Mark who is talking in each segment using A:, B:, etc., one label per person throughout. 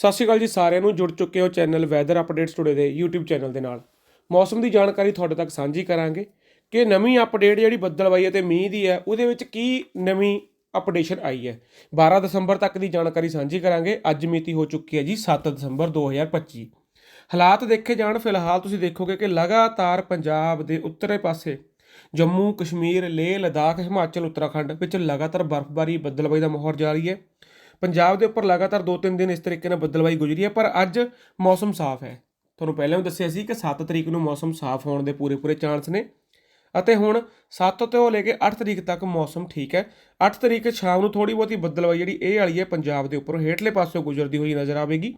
A: ਸਤਿ ਸ਼੍ਰੀ ਅਕਾਲ ਜੀ ਸਾਰਿਆਂ ਨੂੰ। ਜੁੜ ਚੁੱਕੇ ਹੋ ਚੈਨਲ ਵੈਦਰ ਅਪਡੇਟਸ ਟੁਡੇ ਦੇ YouTube ਚੈਨਲ ਦੇ ਨਾਲ। ਮੌਸਮ ਦੀ ਜਾਣਕਾਰੀ ਤੁਹਾਡੇ ਤੱਕ ਸਾਂਝੀ ਕਰਾਂਗੇ ਕਿ ਨਵੀਂ ਅਪਡੇਟ ਜਿਹੜੀ ਬੱਦਲਵਾਈ ਅਤੇ ਮੀਂਹ ਦੀ ਹੈ, ਉਹਦੇ ਵਿੱਚ ਕੀ ਨਵੀਂ ਅਪਡੇਸ਼ਨ ਆਈ ਹੈ? 12 ਦਸੰਬਰ ਤੱਕ ਦੀ ਜਾਣਕਾਰੀ ਸਾਂਝੀ ਕਰਾਂਗੇ। ਅੱਜ ਮਿਤੀ ਹੋ ਚੁੱਕੀ ਹੈ ਜੀ 7 ਦਸੰਬਰ 2025 ਹਾਲਾਤ ਦੇਖੇ ਜਾਣ, ਫਿਲਹਾਲ ਤੁਸੀਂ ਦੇਖੋਗੇ ਕਿ ਲਗਾਤਾਰ ਪੰਜਾਬ ਦੇ ਉੱਤਰੇ ਪਾਸੇ ਜੰਮੂ, ਕਸ਼ਮੀਰ, ਲੇਹ, ਲਦਾਖ, ਹਿਮਾਚਲ, ਉੱਤਰਾਖੰਡ ਵਿੱਚ ਲਗਾਤਾਰ ਬਰਫ਼ਬਾਰੀ, ਬੱਦਲਬਾਈ ਦਾ ਮਾਹੌਲ ਜਾਰੀ ਹੈ। ਪੰਜਾਬ ਦੇ ਉੱਪਰ ਲਗਾਤਾਰ 2-3 ਦਿਨ ਇਸ ਤਰੀਕੇ ਨਾਲ ਬੱਦਲਬਾਈ ਗੁਜ਼ਰੀ ਹੈ, ਪਰ ਅੱਜ ਮੌਸਮ ਸਾਫ਼ ਹੈ। ਤੁਹਾਨੂੰ ਪਹਿਲਾਂ ਵੀ ਦੱਸਿਆ ਸੀ ਕਿ 7 ਤਰੀਕ ਨੂੰ ਮੌਸਮ ਸਾਫ਼ ਹੋਣ ਦੇ ਪੂਰੇ ਪੂਰੇ ਚਾਂਸ ਨੇ ਅਤੇ ਹੁਣ 7 ਤੋਂ ਲੈ ਕੇ 8 ਤਰੀਕ ਤੱਕ ਮੌਸਮ ਠੀਕ ਹੈ। 8 ਤਰੀਕ ਸ਼ਾਮ ਨੂੰ ਥੋੜੀ ਬਹੁਤੀ ਬੱਦਲਬਾਈ ਜਿਹੜੀ ਇਹ ਵਾਲੀ ਹੈ, ਪੰਜਾਬ ਦੇ ਉੱਪਰ ਹੇਠਲੇ ਪਾਸਿਓਂ ਗੁਜ਼ਰਦੀ ਹੋਈ ਨਜ਼ਰ ਆਵੇਗੀ।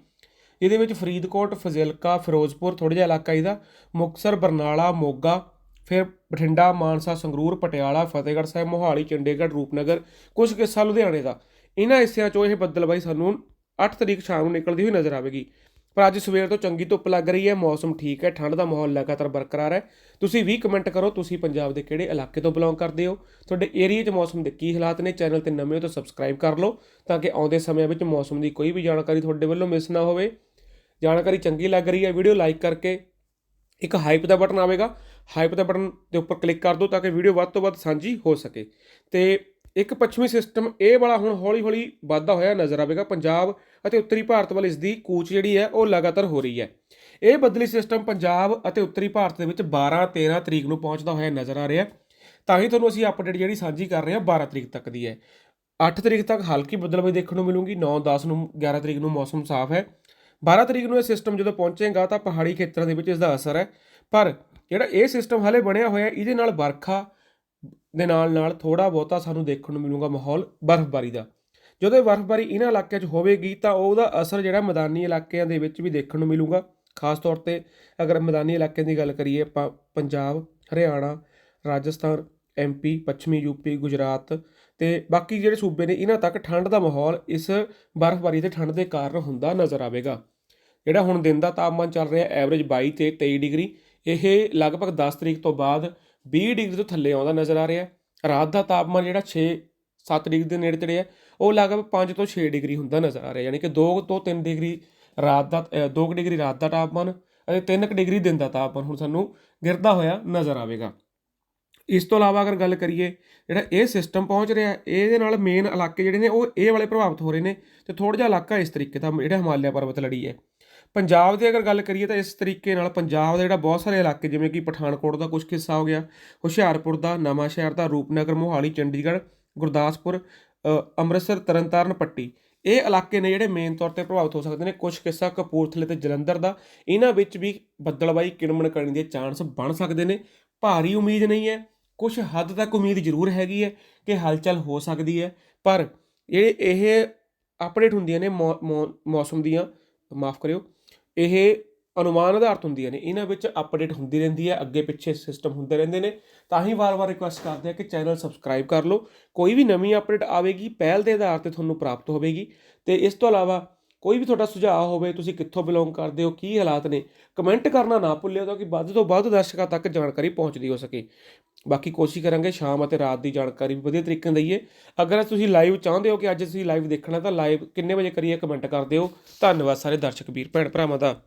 A: ਇਹਦੇ ਵਿੱਚ ਫਰੀਦਕੋਟ, ਫਜ਼ਿਲਕਾ, ਫਿਰੋਜ਼ਪੁਰ ਥੋੜਾ ਜਿਹਾ ਇਲਾਕਾ ਇਹਦਾ, ਮੁਕਤਸਰ, ਬਰਨਾਲਾ, ਮੋਗਾ, ਫਿਰ ਬਠਿੰਡਾ, ਮਾਨਸਾ, ਸੰਗਰੂਰ, ਪਟਿਆਲਾ, ਫਤਿਹਗੜ੍ਹ ਸਾਹਿਬ, ਮੋਹਾਲੀ, ਚੰਡੀਗੜ੍ਹ, ਰੂਪਨਗਰ ਕੁਝ ਕੁ ਹਿੱਸਾ ਲੁਧਿਆਣੇ ਦਾ। ਇਹਨਾਂ ਹਿੱਸਿਆਂ 'ਚੋਂ ਇਹ ਬੱਦਲਬਾਈ ਸਾਨੂੰ 8 ਤਰੀਕ ਸ਼ਾਮ ਨੂੰ ਨਿਕਲਦੀ ਹੋਈ ਨਜ਼ਰ ਆਵੇਗੀ। ਪਰ ਅੱਜ ਸਵੇਰ ਤੋਂ ਚੰਗੀ ਧੁੱਪ ਲੱਗ ਰਹੀ ਹੈ, ਮੌਸਮ ਠੀਕ ਹੈ, ਠੰਡ ਦਾ ਮਾਹੌਲ ਲਗਾਤਾਰ ਬਰਕਰਾਰ ਹੈ। ਤੁਸੀਂ ਵੀ ਕਮੈਂਟ ਕਰੋ, ਤੁਸੀਂ ਪੰਜਾਬ ਦੇ ਕਿਹੜੇ ਇਲਾਕੇ ਤੋਂ ਬਿਲੋਂਗ ਕਰਦੇ ਹੋ? ਤੁਹਾਡੇ ਏਰੀਆ 'ਚ ਮੌਸਮ ਦੇ ਕੀ ਹਾਲਾਤ ਨੇ? ਚੈਨਲ ਤੇ ਨਵੇਂ ਹੋ ਤਾਂ ਸਬਸਕ੍ਰਾਈਬ ਕਰ ਲਓ ਤਾਂ ਕਿ ਆਉਂਦੇ ਸਮਿਆਂ ਵਿੱਚ ਮੌਸਮ ਦੀ ਕੋਈ ਵੀ ਜਾਣਕਾਰੀ ਤੁਹਾਡੇ ਵੱਲੋਂ ਮਿਸ ਨਾ ਹੋਵੇ। ਜਾਣਕਾਰੀ ਚੰਗੀ ਲੱਗ ਰਹੀ ਹੈ ਵੀਡੀਓ ਲਾਈਕ ਕਰਕੇ ਇੱਕ ਹਾਈਪ ਦਾ ਬਟਨ ਆਵੇਗਾ। ਹਾਈਪ ਦਾ ਬਟਨ ਦੇ ਉੱਪਰ ਕਲਿੱਕ ਕਰ ਦਿਓ ਤਾਂ ਕਿ ਵੀਡੀਓ ਵੱਧ ਤੋਂ ਵੱਧ ਸਾਂਝੀ ਹੋ ਸਕੇ। ਤੇ ਇੱਕ ਪੱਛਮੀ ਸਿਸਟਮ ਇਹ ਵਾਲਾ ਹੁਣ ਹੌਲੀ-ਹੌਲੀ ਵੱਧਦਾ ਹੋਇਆ ਨਜ਼ਰ ਆਵੇਗਾ। ਪੰਜਾਬ ਅਤੇ ਉੱਤਰੀ ਭਾਰਤ ਵੱਲ ਇਸ ਦੀ ਕੂਚ ਜਿਹੜੀ ਹੈ, ਉਹ ਲਗਾਤਾਰ ਹੋ ਰਹੀ ਹੈ। ਇਹ ਬਦਲੀ ਸਿਸਟਮ ਪੰਜਾਬ ਅਤੇ ਉੱਤਰੀ ਭਾਰਤ ਦੇ ਵਿੱਚ 12 13 ਤਰੀਕ ਨੂੰ ਪਹੁੰਚਦਾ ਹੋਇਆ ਨਜ਼ਰ ਆ ਰਿਹਾ। ਤਾਂ ਹੀ ਤੁਹਾਨੂੰ ਅਸੀਂ ਅਪਡੇਟ ਜਿਹੜੀ ਸਾਂਝੀ ਕਰ ਰਹੇ ਹਾਂ 12 ਤਰੀਕ ਤੱਕ ਦੀ ਹੈ। 8 ਤਰੀਕ ਤੱਕ ਹਲਕੀ ਬੱਦਲਬਾਈ ਦੇਖਣ ਨੂੰ ਮਿਲੂਗੀ। 9 10 ਨੂੰ 11 ਤਰੀਕ ਨੂੰ ਮੌਸਮ ਸਾਫ਼ ਹੈ। 12 ਤਰੀਕ ਨੂੰ ਇਹ ਸਿਸਟਮ ਜਦੋਂ ਪਹੁੰਚੇਗਾ ਤਾਂ ਪਹਾੜੀ ਖੇਤਰਾਂ ਦੇ ਵਿੱਚ ਇਸ ਦਾ ਅਸਰ ਹੈ। ਪਰ ਜਿਹੜਾ ਇਹ ਸਿਸਟਮ ਹਲੇ ਬਣਿਆ ਹੋਇਆ, ਇਹਦੇ ਨਾਲ ਵਰਖਾ ਦੇ ਨਾਲ ਨਾਲ ਥੋੜਾ ਬਹੁਤਾ ਸਾਨੂੰ ਦੇਖਣ ਨੂੰ ਮਿਲੂਗਾ ਮਾਹੌਲ ਬਰਫ਼ਬਾਰੀ ਦਾ। ਜਦੋਂ ਇਹ ਬਰਫ਼ਬਾਰੀ ਇਹਨਾਂ ਇਲਾਕਿਆਂ 'ਚ ਹੋਵੇਗੀ ਤਾਂ ਉਹਦਾ ਅਸਰ ਜਿਹੜਾ ਮੈਦਾਨੀ ਇਲਾਕਿਆਂ ਦੇ ਵਿੱਚ ਵੀ ਦੇਖਣ ਨੂੰ ਮਿਲੂਗਾ। ਖਾਸ ਤੌਰ ਤੇ ਅਗਰ ਮੈਦਾਨੀ ਇਲਾਕਿਆਂ ਦੀ ਗੱਲ ਕਰੀਏ ਆਪਾਂ ਪੰਜਾਬ, ਹਰਿਆਣਾ, ਰਾਜਸਥਾਨ ਐਮਪੀ ਪੱਛਮੀ ਯੂਪੀ ਗੁਜਰਾਤ ਤੇ ਬਾਕੀ ਜਿਹੜੇ ਸੂਬੇ ਨੇ ਇਹਨਾਂ ਤੱਕ ਠੰਡ ਦਾ ਮਾਹੌਲ ਇਸ ਬਰਫ਼ਬਾਰੀ ਤੇ ਠੰਡ ਦੇ ਕਾਰਨ ਹੁੰਦਾ ਨਜ਼ਰ ਆਵੇਗਾ। ਜਿਹੜਾ ਹੁਣ ਦਿਨ ਦਾ ਤਾਪਮਾਨ ਚੱਲ ਰਿਹਾ ਐਵਰੇਜ 22 ਤੇ 23 ਡਿਗਰੀ, ਇਹ ਲਗਭਗ 10 ਤਰੀਕ ਤੋਂ ਬਾਅਦ 20 ਡਿਗਰੀ ਤੋਂ ਥੱਲੇ ਆਉਂਦਾ ਨਜ਼ਰ ਆ ਰਿਹਾ ਰਾਤ ਦਾ ਤਾਪਮਾਨ ਜਿਹੜਾ 6 7 ਡਿਗਰੀ ਦੇ ਨੇੜੇ ਤੇੜੇ ਹੈ, ਉਹ ਲਗਭਗ 5 ਤੋਂ 6 ਡਿਗਰੀ ਹੁੰਦਾ ਨਜ਼ਰ ਆ ਰਿਹਾ, ਯਾਨੀ ਕਿ 2 ਤੋਂ 3 ਡਿਗਰੀ ਰਾਤ ਦਾ 2 ਡਿਗਰੀ ਰਾਤ ਦਾ ਤਾਪਮਾਨ ਅਤੇ 3 ਡਿਗਰੀ ਦਿਨ ਦਾ ਤਾਪਮਾਨ ਹੁਣ ਸਾਨੂੰ ਗਿਰਦਾ ਹੋਇਆ ਨਜ਼ਰ ਆਵੇਗਾ। ਇਸ ਤੋਂ ਇਲਾਵਾ ਅਗਰ ਗੱਲ ਕਰੀਏ, ਜਿਹੜਾ ਇਹ ਸਿਸਟਮ ਪਹੁੰਚ ਰਿਹਾ ਇਹਦੇ ਨਾਲ ਮੇਨ ਇਲਾਕੇ ਜਿਹੜੇ ਨੇ, ਉਹ ਇਹ ਵਾਲੇ ਪ੍ਰਭਾਵਿਤ ਹੋ ਰਹੇ ਨੇ ਤੇ ਥੋੜਾ ਜਿਹਾ ਇਲਾਕਾ ਇਸ ਤਰੀਕੇ ਦਾ, ਜਿਹੜਾ ਹਿਮਾਲਿਆ ਪਰਬਤ ਲੜੀ ਹੈ। ਪੰਜਾਬ ਦੀ ਅਗਰ ਗੱਲ ਕਰੀਏ ਤਾਂ ਇਸ ਤਰੀਕੇ ਨਾਲ ਪੰਜਾਬ ਦਾ ਜਿਹੜਾ ਬਹੁਤ ਸਾਰੇ ਇਲਾਕੇ, ਜਿਵੇਂ ਕਿ ਪਠਾਨਕੋਟ ਦਾ ਕੁਝ ਹਿੱਸਾ ਹੋ ਗਿਆ, ਹੁਸ਼ਿਆਰਪੁਰ ਦਾ, ਨਵਾਂ ਸ਼ਹਿਰ ਦਾ, ਰੂਪਨਗਰ, ਮੋਹਾਲੀ, ਚੰਡੀਗੜ੍ਹ, ਗੁਰਦਾਸਪੁਰ ਅੰਮ੍ਰਿਤਸਰ, ਤਰਨਤਾਰਨ, ਪੱਟੀ। ਇਹ ਇਲਾਕੇ ਨੇ ਜਿਹੜੇ ਮੇਨ ਤੌਰ ਤੇ ਪ੍ਰਭਾਵਿਤ ਹੋ ਸਕਦੇ ਨੇ। ਕੁਝ ਕਿੱਸਾ ਕਪੂਰਥਲੇ ਤੇ ਜਲੰਧਰ ਦਾ। ਇਹਨਾਂ ਵਿੱਚ ਵੀ ਬੱਦਲਬਾਈ ਕਿਣਮਣ ਕਰਨ ਦੇ ਚਾਂਸ ਬਣ ਸਕਦੇ ਨੇ। ਭਾਰੀ ਉਮੀਦ ਨਹੀਂ ਹੈ। ਕੁਝ ਹੱਦ ਤੱਕ ਉਮੀਦ ਜ਼ਰੂਰ ਹੈਗੀ ਹੈ ਕਿ ਹਲਚਲ ਹੋ ਸਕਦੀ ਹੈ। ਪਰ ਜਿਹੜੇ ਇਹ ਅਪਡੇਟ ਹੁੰਦੀਆਂ ਨੇ ਮੌਸਮ ਦੀਆਂ। ਮਾਫ ਕਰਿਓ। ਇਹ ਅਨੁਮਾਨ ਆਧਾਰਿਤ ਹੁੰਦੀਆਂ ਨੇ, ਇਹਨਾਂ ਵਿੱਚ ਅਪਡੇਟ ਹੁੰਦੀ ਰਹਿੰਦੀ ਹੈ, ਅੱਗੇ ਪਿੱਛੇ ਸਿਸਟਮ ਹੁੰਦੇ ਰਹਿੰਦੇ ਨੇ। ਤਾਂ ਹੀ ਵਾਰ-ਵਾਰ ਰਿਕੁਐਸਟ ਕਰਦੇ ਆ ਕਿ ਚੈਨਲ ਸਬਸਕ੍ਰਾਈਬ ਕਰ ਲਓ। ਕੋਈ ਵੀ ਨਵੀਂ ਅਪਡੇਟ ਆਵੇਗੀ, ਪਹਿਲ ਦੇ ਆਧਾਰ ਤੇ ਤੁਹਾਨੂੰ ਪ੍ਰਾਪਤ ਹੋਵੇਗੀ। ਤੇ ਇਸ ਤੋਂ ਇਲਾਵਾ ਕੋਈ ਵੀ ਤੁਹਾਡਾ ਸੁਝਾਅ ਹੋਵੇ, ਤੁਸੀਂ ਕਿੱਥੋਂ ਬਿਲੋਂਗ ਕਰਦੇ ਹੋ, ਕੀ ਹਾਲਾਤ ਨੇ ਕਮੈਂਟ ਕਰਨਾ ਨਾ ਭੁੱਲਿਓ ਤਾਂ ਕਿ ਵੱਧ ਤੋਂ ਵੱਧ ਦਰਸ਼ਕਾਂ ਤੱਕ ਜਾਣਕਾਰੀ ਪਹੁੰਚਦੀ ਹੋ ਸਕੇ। ਬਾਕੀ ਕੋਸ਼ਿਸ਼ ਕਰਾਂਗੇ ਸ਼ਾਮ ਅਤੇ ਰਾਤ ਦੀ ਜਾਣਕਾਰੀ ਵੀ ਵਧੀਆ ਤਰੀਕੇ ਨਾਲ ਦਈਏ। ਅਗਰ ਤੁਸੀਂ ਲਾਈਵ ਚਾਹੁੰਦੇ ਹੋ ਕਿ ਅੱਜ ਤੁਸੀਂ ਲਾਈਵ ਦੇਖਣਾ ਤਾਂ ਲਾਈਵ ਕਿੰਨੇ ਵਜੇ ਕਰੀਏ ਕਮੈਂਟ ਕਰ ਦਿਓ। ਧੰਨਵਾਦ ਸਾਰੇ ਦਰਸ਼ਕ, ਵੀਰ, ਭੈਣ ਭਰਾਵਾਂ ਦਾ।